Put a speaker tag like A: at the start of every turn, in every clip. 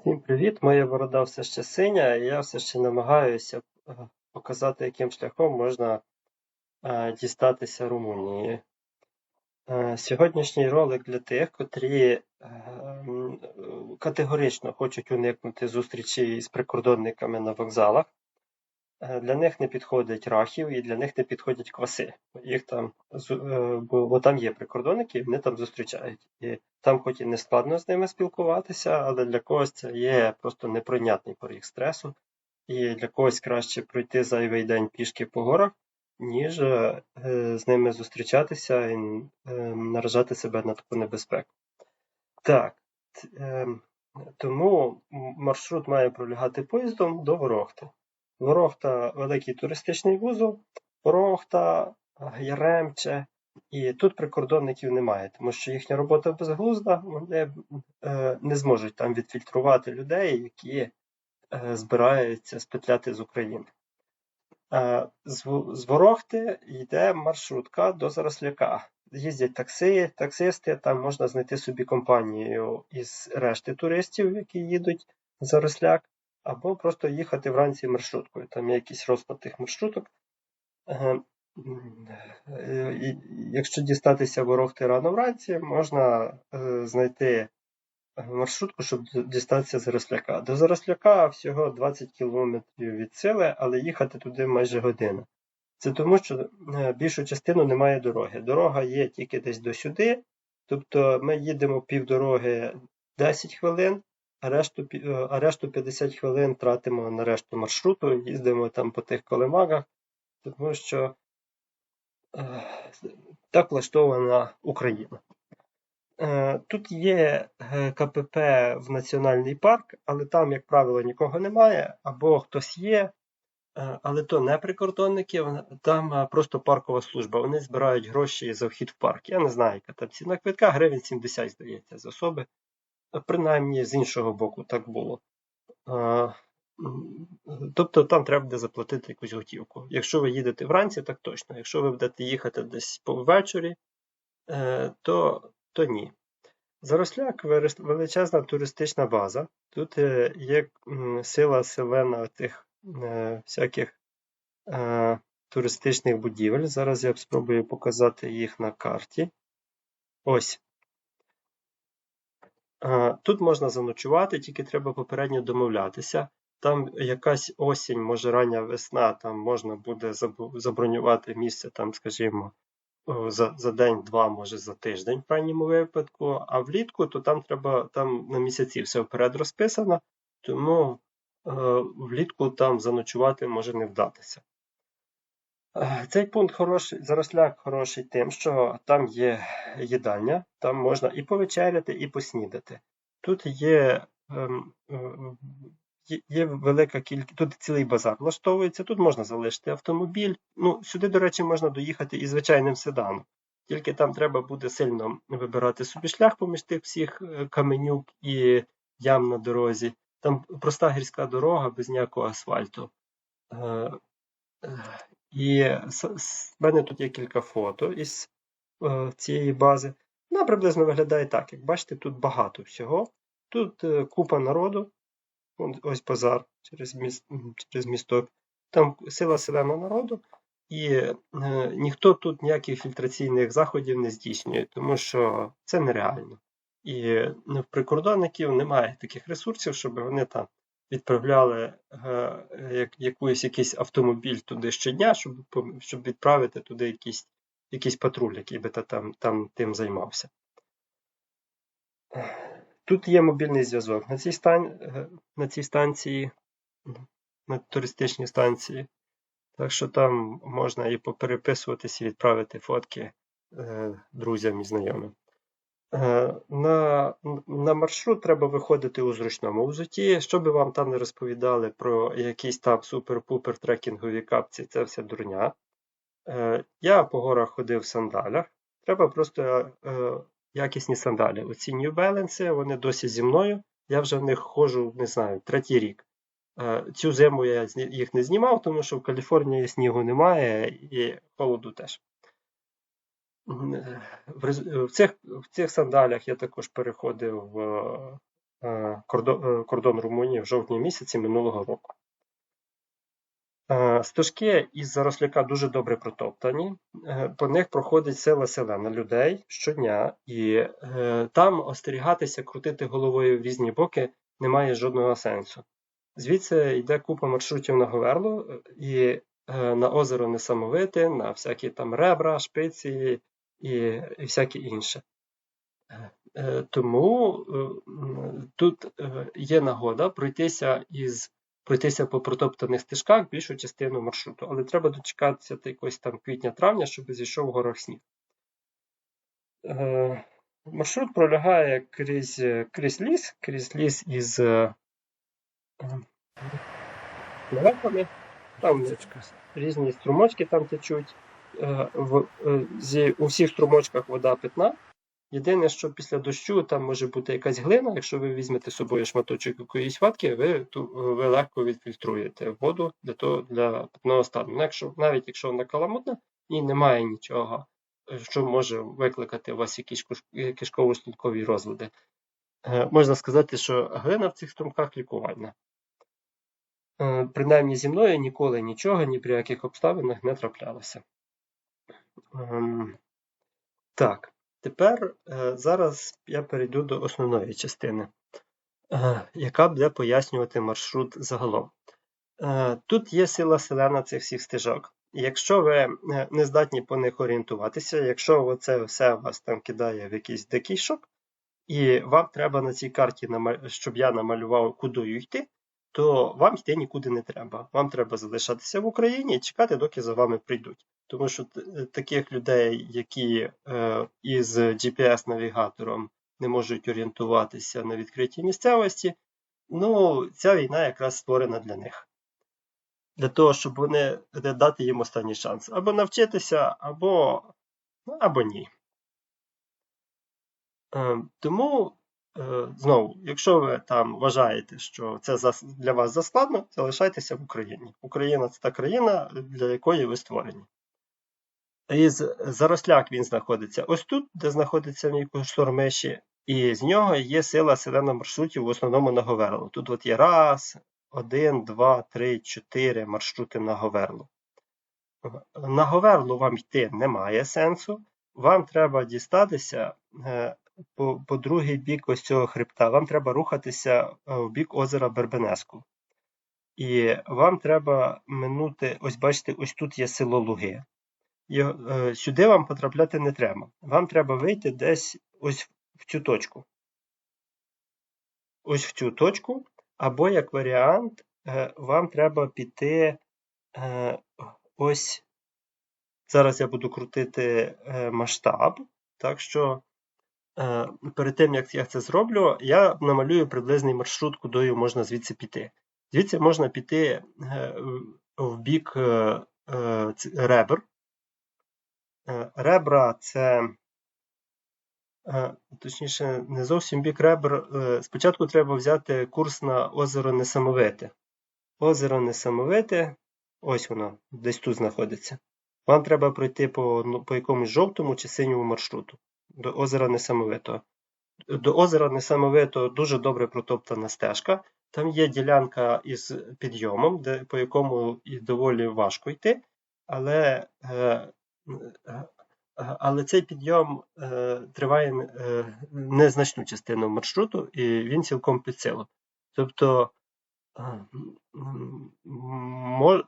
A: Всім привіт! Моя борода все ще синя, і я все ще намагаюся е, показати, яким шляхом можна е, дістатися Румунії. Е, Сьогоднішній ролик для тих, котрі категорично хочуть уникнути зустрічі з прикордонниками на вокзалах. Е, Для них не підходить рахів і для них не підходять кваси. Їх там, е, бо, бо там є прикордонники, вони там зустрічають. І там хоч і не складно з ними спілкуватися, але для когось це є просто непройнятний поріг стресу. І для когось краще пройти зайвий день пішки по горах, ніж е, з ними зустрічатися і наражати себе на таку небезпеку. Так, ем, тому маршрут має пролягати поїздом до Ворохти. Ворохта великий туристичний вузол, Ворохта, Яремче. І тут прикордонників немає, тому що їхня робота безглузда, вони е, не зможуть там відфільтрувати людей, які е, збираються спетляти з України. Е, з, Во- з Ворохти йде маршрутка до Заросляка. Їздять такси, таксисти, там можна знайти собі компанію із решти туристів, які їдуть в Заросляк, або просто їхати вранці маршруткою. Там є якийсь розклад тих маршруток. Е, е, Якщо дістатися Ворохти рано вранці, можна е, знайти маршрутку, щоб дістатися з Заросляка. До Заросляка всього 20 кілометрів від сили, але їхати туди майже година. Це тому, що е, більшу частину немає дороги. Дорога є тільки десь до сюди, тобто ми їдемо півдороги 10 хвилин, решту, е, а решту 50 хвилин тратимо на решту маршруту, їздимо там по тих колемагах, тому що е, так влаштована Україна. Е, Тут є е, КПП в національний парк, але там, як правило, нікого немає, або хтось є, е, але то не прикордонники, там просто паркова служба. Вони збирають гроші за вхід в парк. Я не знаю, яка там ціна квитка, гривень 70, здається, з особи. Принаймні з іншого боку так було. Тобто там треба буде заплатити якусь готівку. Якщо ви їдете вранці, так точно. Якщо ви будете їхати десь ввечері, е, то, то ні. Заросляк величезна туристична база. Тут е, є сила селена тих е, всяких туристичних будівель. Зараз я спробую показати їх на карті. Ось. Тут можна заночувати, тільки треба попередньо домовлятися. Там якась осінь, може рання весна, там можна буде забронювати місце, там, скажімо, за, за день-два, може за тиждень, в крайньому випадку. А влітку, то там треба там на місяці все вперед розписано, тому е, влітку там заночувати може не вдатися. Е, Цей пункт хороший, заросляк хороший тим, що там є їдальня, там можна і повечеряти, і поснідати. Тут є, ем, ем, є, є велика кількість, тут цілий базар влаштовується, тут можна залишити автомобіль. Ну, сюди, до речі, можна доїхати і звичайним седаном. Тільки там треба буде сильно вибирати собі шлях поміж тих всіх е, каменюк і ям на дорозі. Там проста гірська дорога без ніякого асфальту. Е, е, і в мене тут є кілька фото із е, цієї бази. Вона приблизно виглядає так. Як бачите, тут багато всього. Тут е, купа народу. Ось базар через, міс, м, через місток. Там сила селена народу, і е, ніхто тут ніяких фільтраційних заходів не здійснює, тому що це нереально. І ну, в прикордонників немає таких ресурсів, щоб вони там відправляли е, як, якийсь, якийсь автомобіль туди щодня, щоб, щоб відправити туди якийсь, якийсь патруль, який би та там, там тим займався. Тут є мобільний зв'язок. На цій, стан... е, на цій станції, на туристичній станції. Так що там можна і попереписуватись, і відправити фотки е, друзям і знайомим. Е, На, на маршрут треба виходити у зручному взутті. Що би вам там не розповідали про якісь там супер-пупер трекінгові капці, це все дурня. Е, Я по горах ходив в сандалях. Треба просто е, якісні сандалі. Оці New Balance, вони досі зі мною. Я вже в них ходжу, не знаю, третій рік. Цю зиму я їх не знімав, тому що в Каліфорнії снігу немає і холоду теж. Е, В, цих, в цих сандалях я також переходив е, кордон, кордон Румунії в жовтні місяці минулого року. Е, Стежки із заросляка дуже добре протоптані. Е, По них проходить сила селена людей щодня, і е, там остерігатися, крутити головою в різні боки немає жодного сенсу. Звідси йде купа маршрутів на Говерло е, і е, на озеро Несамовите, на всякі там ребра, шпиці і, і всяке інше. Е, е, Тому е, тут є нагода пройтися із пройтися по протоптаних стежках більшу частину маршруту, але треба дочекатися якогось там квітня-травня, щоб зійшов в горах сніг. Маршрут пролягає крізь, крізь ліс, крізь ліс із. Там різні струмочки там течуть. Е, В, е, зі, у всіх струмочках вода питна. Єдине, що після дощу там може бути якась глина. Якщо ви візьмете з собою шматочок якоїсь ватки, ви, ту, ви легко відфільтруєте воду для того, для питного стану. Ну, Якщо, навіть якщо вона каламутна і немає нічого, е, що може викликати у вас якісь куш- кишково-шлункові розлади. Можна сказати, що глина в цих струмках лікувальна. Принаймні зі мною ніколи нічого, ні при яких обставинах не траплялося. Ем, Так, тепер е, зараз я перейду до основної частини, е, яка буде пояснювати маршрут загалом. Е, Тут є сила селена цих всіх стежок. Якщо ви не здатні по них орієнтуватися, якщо це все вас там кидає в якийсь дикий шок, і вам треба на цій карті, щоб я намалював, куди йти, то вам йти нікуди не треба. Вам треба залишатися в Україні і чекати, доки за вами прийдуть. Тому що е, таких людей, які е, із GPS-навігатором не можуть орієнтуватися на відкритій місцевості, ну, ця війна якраз створена для них. Для того, щоб вони дати їм останній шанс. Або навчитися, або, ну, або ні. Е, Тому, знову, якщо ви там вважаєте, що це для вас заскладно, залишайтеся в Україні. Україна це та країна, для якої ви створені. Із заросляк він знаходиться ось тут, де знаходиться мій штормеші, і з нього є сила селена маршрутів в основному на Говерло. Тут от є раз, один, два, три, чотири маршрути на Говерло. На Говерло вам йти немає сенсу. Вам треба дістатися е, по, по другий бік ось цього хребта. Вам треба рухатися е, в бік озера Бербенеску. І вам треба минути, ось бачите, ось тут є село Луги. І, е, сюди вам потрапляти не треба. Вам треба вийти десь ось в цю точку. Ось в цю точку, або як варіант, е, вам треба піти е, ось. Зараз я буду крутити е, масштаб. Так що перед тим, як я це зроблю, я намалюю приблизний маршрут, кудою можна звідси піти. Звідси можна піти е, в- бік е, е, ребер. Е, Ребра це, е, точніше, не зовсім бік ребр. Е, Спочатку треба взяти курс на озеро Несамовите. Озеро Несамовите, ось воно, десь тут знаходиться. Вам треба пройти по, по якомусь жовтому чи синьому маршруту до озера Несамовитого. До озера Несамовитого дуже добре протоптана стежка. Там є ділянка із підйомом, де, по якому і доволі важко йти, але, е, е, але цей підйом е, триває е, незначну частину маршруту, і він цілком під силу. Тобто, е,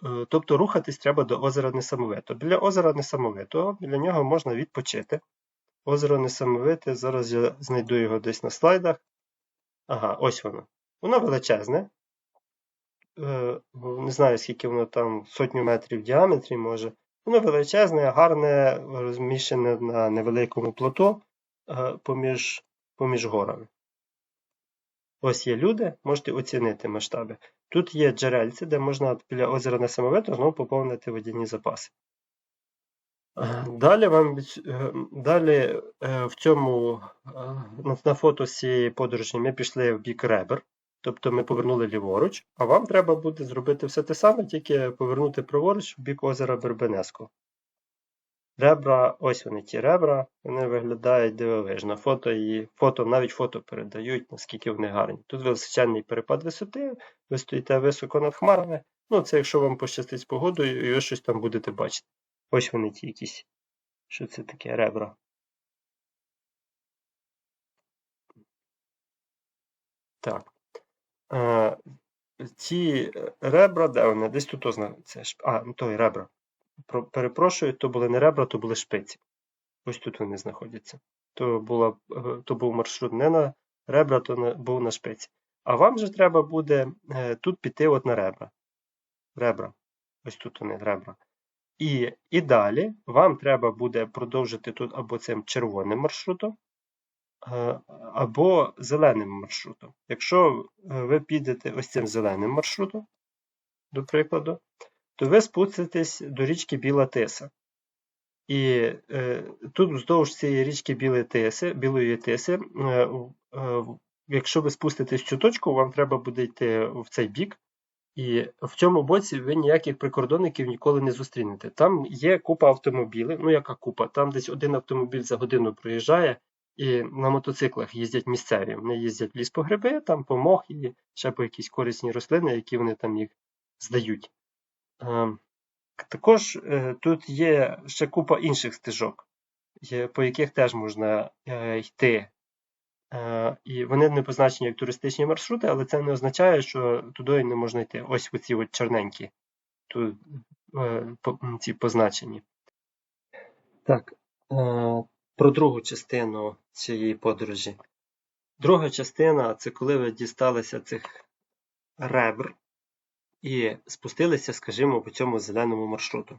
A: е, тобто рухатись треба до озера Несамовито. Біля озера Несамовитого, біля нього можна відпочити. Озеро Несамовите, зараз я знайду його десь на слайдах. Ага, ось воно. Воно величезне. Е, Не знаю, скільки воно там, сотню метрів в діаметрі може. Воно величезне, гарне, розміщене на невеликому плато е, поміж, поміж горами. Ось є люди, можете оцінити масштаби. Тут є джерельці, де можна біля озера Несамовито знову поповнити водяні запаси. Е, Далі вам е, далі е, в цьому на- на фото з цієї подорожі ми пішли в бік ребер, тобто ми повернули ліворуч, а вам треба буде зробити все те саме, тільки повернути праворуч в бік озера Бербенеско. Ребра, ось вони ті ребра, вони виглядають дивовижно. Фото і фото, навіть фото передають, наскільки вони гарні. Тут височенний перепад висоти, ви стоїте високо над хмарами. Ну, це якщо вам пощастить з погодою, і ви щось там будете бачити. Ось вони ті якісь. Що це таке ребра? Так. Е, ці ребра, де вони? Десь тут озна. А, ну той ребра. Про- Перепрошую, то були не ребра, то були шпиці. Ось тут вони знаходяться. То, була, е, то був маршрут не на ребра, то на, був на шпиці. А вам же треба буде е, тут піти от на ребра. Ребра. Ось тут вони ребра. І, і далі вам треба буде продовжити тут або цим червоним маршрутом, е, або зеленим маршрутом. Якщо е, ви підете ось цим зеленим маршрутом, до прикладу, то ви спуститесь до річки Біла Тиса. І е, тут вздовж цієї річки Білої Тиси, Білої Тиси, е, е, якщо ви спуститесь в цю точку, вам треба буде йти в цей бік. І в цьому боці ви ніяких прикордонників ніколи не зустрінете. Там є купа автомобілів, ну яка купа, там десь один автомобіль за годину проїжджає, і на мотоциклах їздять місцеві. Вони їздять в ліс по гриби, там по мох і ще по якісь корисні рослини, які вони там їх здають. Ем, Також е, тут є ще купа інших стежок, по яких теж можна е, йти. Е, І вони не позначені як туристичні маршрути, але це не означає, що туди не можна йти. Ось оці от чорненькі тут е, ці позначені. Так, е, про другу частину цієї подорожі. Друга частина це коли ви дісталися цих ребр і спустилися, скажімо, по цьому зеленому маршруту.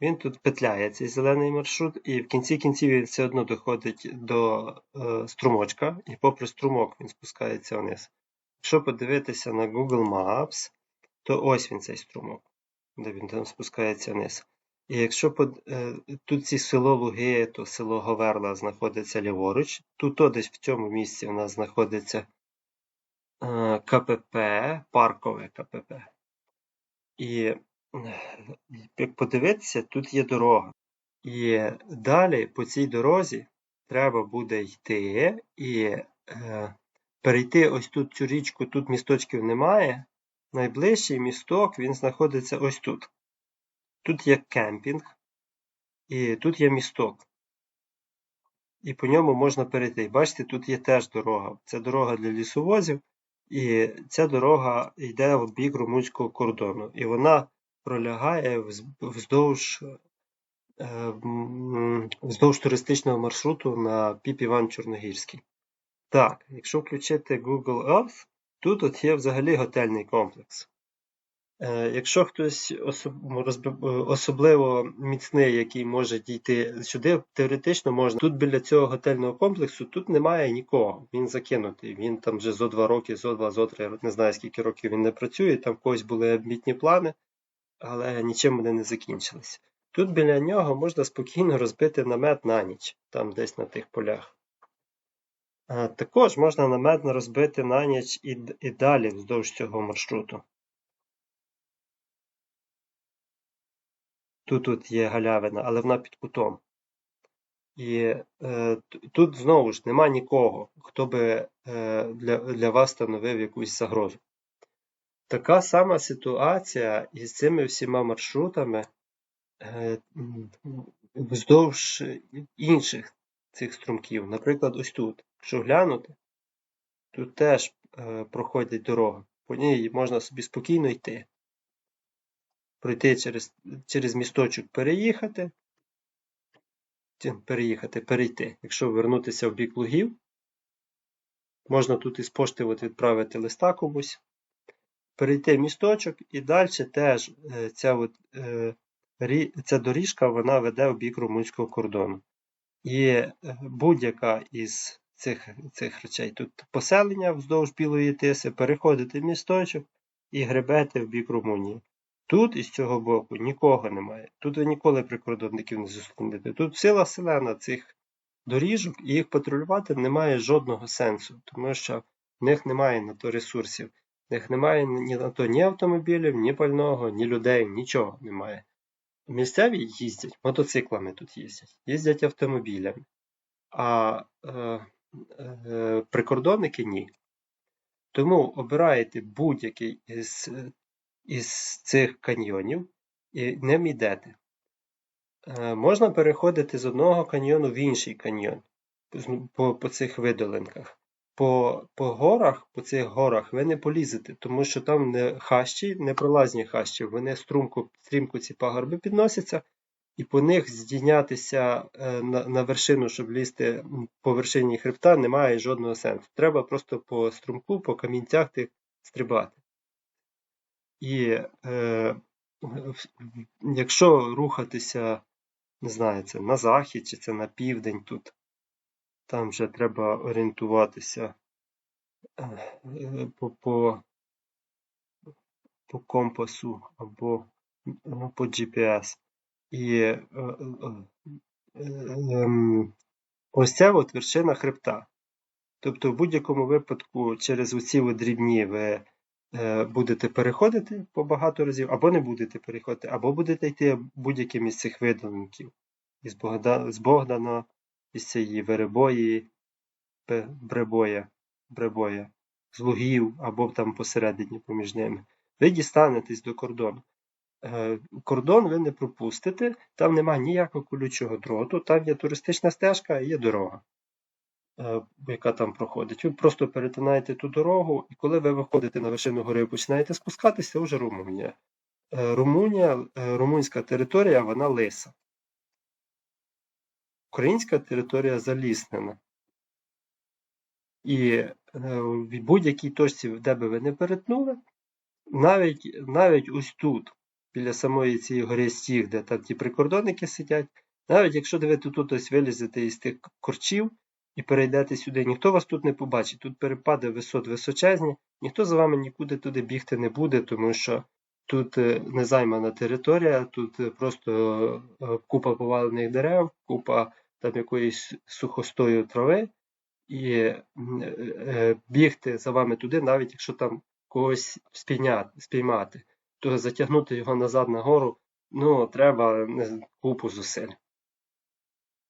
A: Він тут петляє цей зелений маршрут, і в кінці кінців він все одно доходить до е, струмочка, і попри струмок він спускається вниз. Якщо подивитися на Google Maps, то ось він цей струмок, де він там спускається вниз. І якщо под, е, тут ці село Луги, то село Говерла знаходиться ліворуч, тут то десь в цьому місці у нас знаходиться е, КПП, паркове КПП. І як подивитися, тут є дорога. І далі по цій дорозі треба буде йти і е, перейти ось тут цю річку, тут місточків немає. Найближчий місток він знаходиться ось тут. Тут є кемпінг, і тут є місток. І по ньому можна перейти. Бачите, тут є теж дорога. Це дорога для лісовозів, і ця дорога йде в бік румунського кордону. І вона пролягає вздовж, е, вздовж туристичного маршруту на Піп Іван Чорногірський. Так, якщо включити Google Earth, тут от є взагалі готельний комплекс. Е, Якщо хтось особливо міцний, який може дійти сюди, теоретично можна. Тут біля цього готельного комплексу тут немає нікого. Він закинутий. Він там вже зо два роки, зо два, зо три, не знаю скільки років він не працює. Там в когось були амбітні плани, але нічим вони не закінчилися. Тут біля нього можна спокійно розбити намет на ніч, там десь на тих полях. Також можна намет розбити на ніч і, і далі вздовж цього маршруту. Тут тут є галявина, але вона під кутом. І е, тут знову ж нема нікого, хто би е, для, для вас становив якусь загрозу. Така сама ситуація із цими всіма маршрутами е, вздовж інших цих струмків. Наприклад, ось тут. Якщо глянути, тут теж е, проходить дорога. По ній можна собі спокійно йти. Пройти через, через місточок переїхати, переїхати, перейти. Якщо вернутися в бік лугів, можна тут із пошти от відправити листа комусь, перейти місточок і далі теж е, ця, от, е, ця доріжка вона веде в бік румунського кордону. І е, будь-яка із цих, цих речей тут поселення вздовж Білої Тиси, переходите місточок і гребете в бік Румунії. Тут із цього боку нікого немає. Тут ви ніколи прикордонників не зустрінете. Тут ціла селена цих доріжок, і їх патрулювати немає жодного сенсу, тому що в них немає на то ресурсів. В них немає ні на то ні автомобілів, ні пального, ні людей, нічого немає. місцеві їздять, мотоциклами тут їздять, їздять автомобілями, а е, е, прикордонники ні. Тому обираєте будь-який із, із цих каньйонів і ним йдете. Е, можна переходити з одного каньйону в інший каньйон по, по цих видолинках. По, по горах, по цих горах ви не полізете, тому що там не хащі, не пролазні хащі, вони струмко, стрімко ці пагорби підносяться, і по них здійнятися е, на, на вершину, щоб лізти по вершині хребта, немає жодного сенсу. Треба просто по струмку, по камінцях тих стрибати. І е, якщо рухатися, не знаю, це на захід чи це на південь тут, там вже треба орієнтуватися е, е, по, по, по компасу або ну, по GPS. І е, е, е, ем, ось ця от вершина хребта. Тобто, в будь-якому випадку, через оці дрібні ви е, будете переходити по багато разів, або не будете переходити, або будете йти будь-яким із цих видолинків. Із Богдана, з Богдана, із цієї Веребої, Бребоя, Бребоя, з Лугів, або там посередині поміж ними. Ви дістанетесь до кордону. Е, Кордон ви не пропустите, там немає ніякого колючого дроту, там є туристична стежка і є дорога, е, яка там проходить. Ви просто перетинаєте ту дорогу, і коли ви виходите на вершину гори і починаєте спускатися, вже Румунія. Е, Румунія, румунська територія, вона лиса. Українська територія заліснена. І е, в будь-якій точці, де би ви не перетнули, навіть, навіть ось тут, біля самої цієї гори стіг, де там ті прикордонники сидять, навіть якщо ви тут ось вилізете із тих корчів і перейдете сюди, ніхто вас тут не побачить. Тут перепади висот височезні, ніхто за вами нікуди туди бігти не буде, тому що тут е, незаймана територія, тут е, просто купа повалених дерев, купа там якоїсь сухостою трави, і м, е, е, бігти за вами туди, навіть якщо там когось спійняти, спіймати, то затягнути його назад на гору, ну, треба купу зусиль.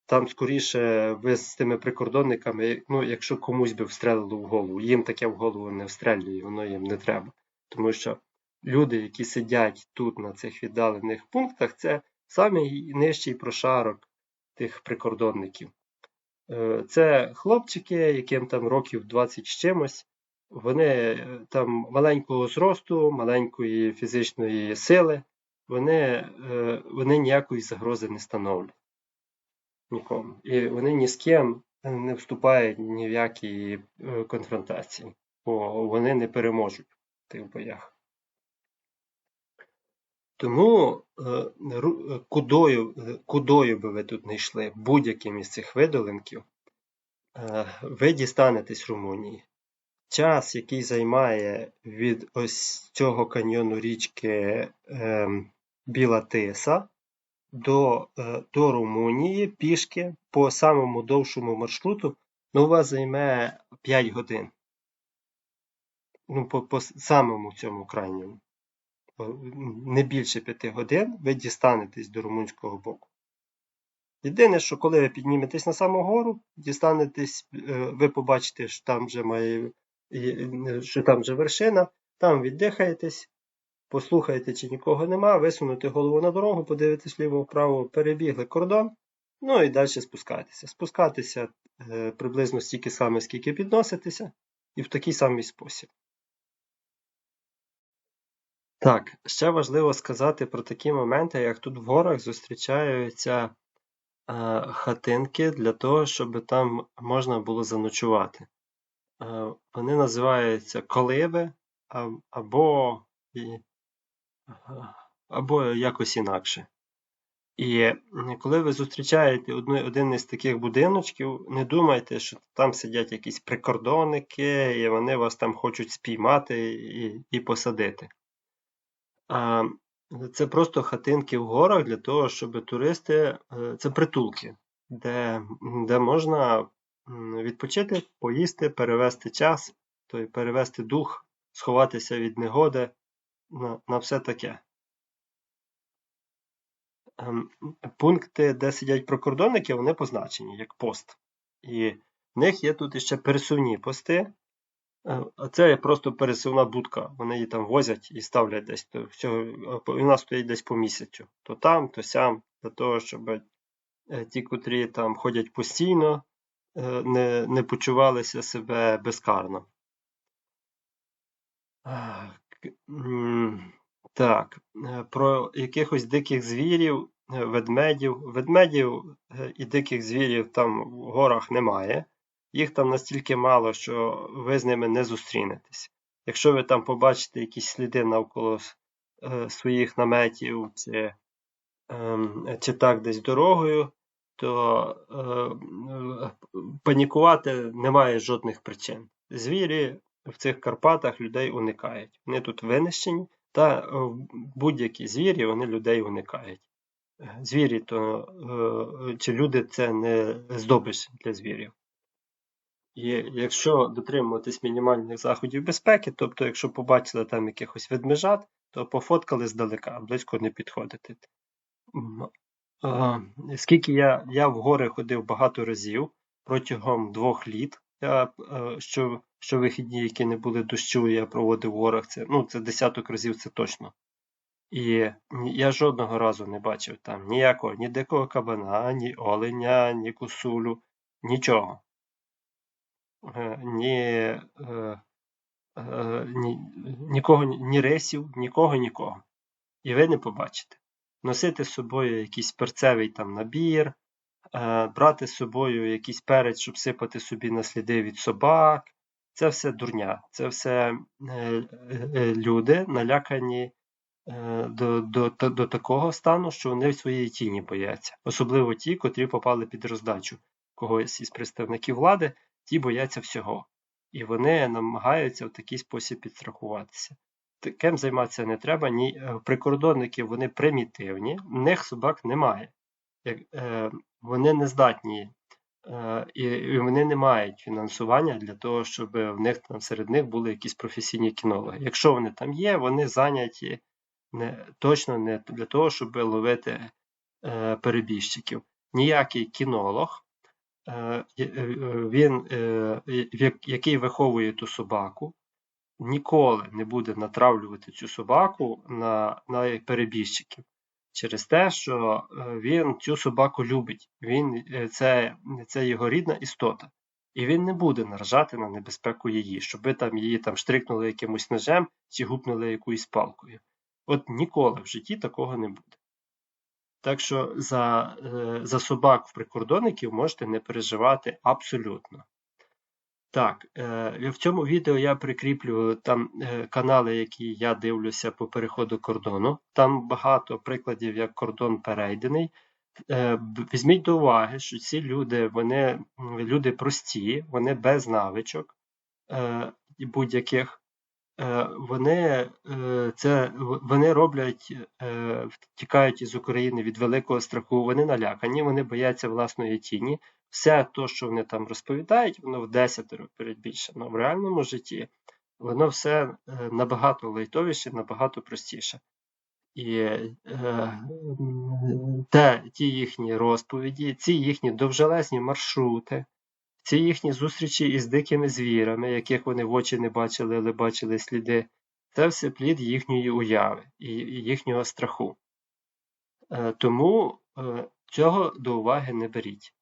A: Там скоріше ви з тими прикордонниками, ну, якщо комусь би встрелило в голову, їм таке в голову не встрелює, воно їм не треба. Тому що люди, які сидять тут на цих віддалених пунктах, це самий нижчий прошарок тих прикордонників. Е, Це хлопчики, яким там років 20 з чимось. Вони е, там маленького зросту, маленької фізичної сили, вони, е, вони ніякої загрози не становлять нікому. І вони ні з ким не вступають ні в які конфронтації, бо вони не переможуть в тих боях. Тому е, е, кудою, е, кудою би ви тут не йшли, будь-яким із цих видолинків, ви дістанетесь Румунії. Час, який займає від ось цього каньйону річки ем, Біла Тиса до, до Румунії пішки по самому довшому маршруту, ну, у вас займе 5 годин. Ну, по, по самому цьому крайньому. Не більше 5 годин ви дістанетесь до румунського боку. Єдине, що коли ви підніметесь на саму гору, дістанетесь, е, ви побачите, що там вже має, е, що там вже вершина, там віддихаєтесь, послухаєте, чи нікого нема, висунути голову на дорогу, подивитесь ліво-вправо, перебігли кордон, ну і далі спускатися. Спускатися е, приблизно стільки саме, скільки підноситеся, і в такий самий спосіб. Так, ще важливо сказати про такі моменти, як тут в горах зустрічаються е, хатинки для того, щоб там можна було заночувати. Е, Вони називаються колиби а- або, або якось інакше. І коли ви зустрічаєте один із таких будиночків, не думайте, що там сидять якісь прикордонники, і вони вас там хочуть спіймати і, і посадити. Це просто хатинки в горах для того, щоб туристи, е, це притулки, де, де можна відпочити, поїсти, перевести час, то перевести дух, сховатися від негоди, на, на все таке. ем, пункти, де сидять прикордонники, вони позначені як пост. І в них є тут ще пересувні пости. Е, А це просто пересувна будка. Вони її там возять і ставлять десь. То всього, вона стоїть десь по місяцю. То там, то сям, для того, щоб е, ті, котрі там ходять постійно, е, не, не почувалися себе безкарно. Так, про якихось диких звірів, ведмедів. Ведмедів і диких звірів там в горах немає. Їх там настільки мало, що ви з ними не зустрінетесь. Якщо ви там побачите якісь сліди навколо е, своїх наметів чи, ем, чи так десь дорогою, то е, е, панікувати немає жодних причин. Звірі в цих Карпатах людей уникають. Вони тут винищені, та е, будь-які звірі вони людей уникають. Е, Звірі то е, чи люди це не здобич для звірів. І якщо дотримуватись мінімальних заходів безпеки, тобто, якщо побачили там якихось ведмежат, то пофоткали здалека, близько не підходити. Скільки я, я в гори ходив багато разів протягом двох літ. Я, е, що, що вихідні, які не були дощу, я проводив в горах, це, ну, це десяток разів, це точно. І я жодного разу не бачив там ніякого, ні дикого кабана, ні оленя, ні косулю, нічого. Ні, е, е, ні, нікого, ні рисів, нікого, нікого. І ви не побачите. Носити з собою якийсь перцевий там набір, е, брати з собою якийсь перець, щоб сипати собі на сліди від собак. Це все дурня. Це все люди налякані до, до, до, такого стану, що вони своєї тіні бояться. Особливо ті, котрі попали під роздачу когось із представників влади, ті бояться всього. І вони намагаються в такий спосіб підстрахуватися. Таким займатися не треба. Ні, е, прикордонники вони примітивні, в них собак немає. Як, е, вони не здатні е, і, вони не мають фінансування для того, щоб в них там серед них були якісь професійні кінологи. Якщо вони там є, вони зайняті не, точно не для того, щоб ловити е, перебіжчиків. Ніякий кінолог, він, е, який виховує ту собаку, ніколи не буде натравлювати цю собаку на, на перебіжчиків через те, що е, він цю собаку любить. Він, е, це, це його рідна істота. І він не буде наражати на небезпеку її, щоб там її там штрикнули якимось ножем чи гупнули якоюсь палкою. От ніколи в житті такого не буде. Так що за, е, за собак в прикордонників можете не переживати абсолютно. Так, е, в цьому відео я прикріплю там е, канали, які я дивлюся по переходу кордону. Там багато прикладів, як кордон перейдений. Візьміть до уваги, що ці люди, вони люди прості, вони без навичок будь-яких. Е, Вони, е, це, вони роблять, е, втікають із України від великого страху, вони налякані, вони бояться власної тіні. Все те, що вони там розповідають, воно в десятеро передбільшено. В реальному житті воно все набагато лайтовіше, набагато простіше. І е, те, ті їхні розповіді, ці їхні довжелезні маршрути, ці їхні зустрічі із дикими звірами, яких вони в очі не бачили, але бачили сліди, це все плід їхньої уяви і їхнього страху. Е, Тому е, цього до уваги не беріть.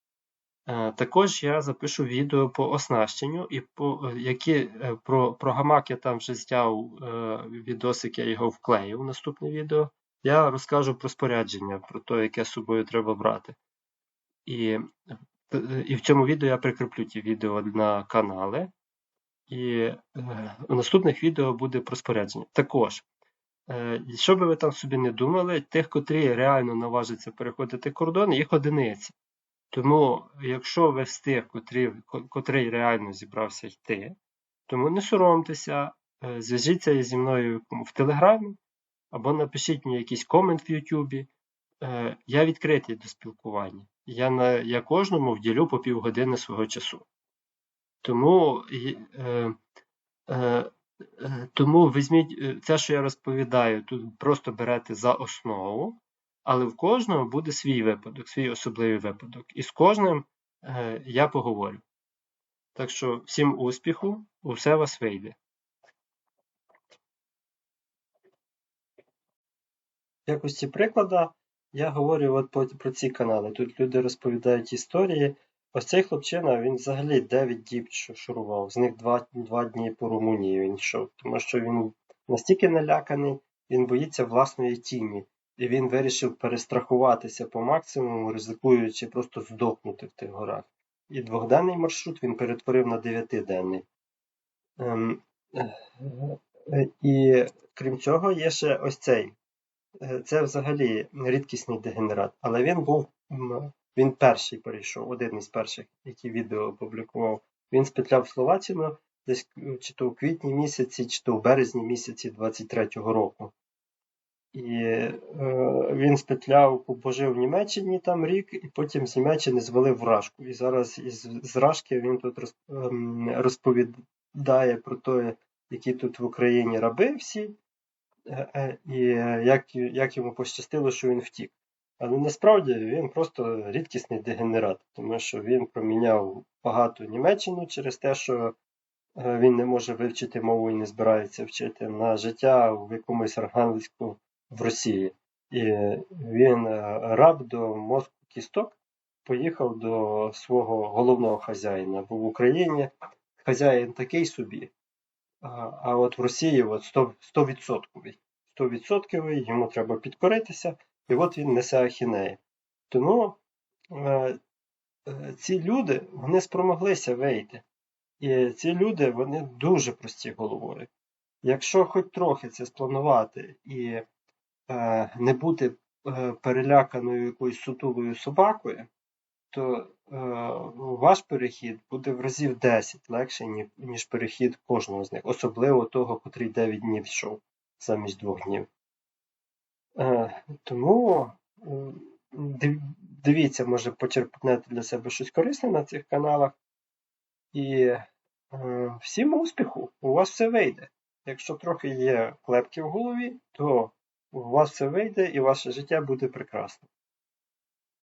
A: Е, Також я запишу відео по оснащенню і по які про, про гамак я там вже зняв відосик, я його вклеїв в наступне відео. Я розкажу про спорядження, про те, яке з собою треба брати. І, і в цьому відео я прикріплю ті відео на канали. І е, у наступних відео буде про спорядження. Також, е, що би ви там собі не думали, тих, котрі реально наважаться переходити кордон, їх одиниці. Тому, якщо ви з тих, котрі, котрий реально зібрався йти, тому не соромтеся, е, зв'яжіться зі мною в Телеграмі або напишіть мені якийсь комент в Ютубі. Е, Я відкритий до спілкування. Я, на, я кожному вділю по півгодини свого часу. Тому, е, е, е, тому візьміть е, це, що я розповідаю, тут просто берете за основу, але в кожного буде свій випадок, свій особливий випадок. І з кожним е, я поговорю. Так що всім успіху, усе вас вийде. В якості прикладу я говорю от про, ці канали. Тут люди розповідають історії. Ось цей хлопчина, він взагалі 9 діб шу- шурував, з них 2, 2 дні по Румунії він йшов, тому що він настільки наляканий, він боїться власної тіні. І він вирішив перестрахуватися по максимуму, ризикуючи просто здохнути в тих горах. І двохденний маршрут він перетворив на дев'ятиденний. Ем, е, е, і крім цього, є ще ось цей. Е, Це взагалі рідкісний дегенерат, але він був він перший перейшов, один із перших, який відео опублікував. Він спетляв Словаччину десь е, чи то у квітні місяці, чи то у березні місяці 23-го року. І е, він спетляв, пожив в Німеччині там рік, і потім з Німеччини звалив вражку. І зараз із з Рашки він тут ем, розповідає про те, які тут в Україні раби всі, і е, як, як йому пощастило, що він втік. Але насправді він просто рідкісний дегенерат, тому що він проміняв багато Німеччину через те, що е, він не може вивчити мову і не збирається вчити на життя в якомусь Архангельську в Росії. І він е, раб до мозку кісток поїхав до свого головного хазяїна, бо в Україні хазяїн такий собі, а, от в Росії от 100%, 100%, 100% йому треба підкоритися, і от він несе ахінеї. Тому е, е, ці люди вони спромоглися вийти. І ці люди вони дуже прості головою. Якщо хоч трохи це спланувати і е, не бути е, переляканою якоюсь сутулою собакою, то ваш перехід буде в разів 10 легший, ніж перехід кожного з них, особливо того, котрий 9 днів йшов замість двох днів. Е, тому е, дивіться, може почерпнете для себе щось корисне на цих каналах. І е, всім успіху! У вас все вийде. Якщо трохи є клепки в голові, то у вас все вийде і ваше життя буде прекрасне.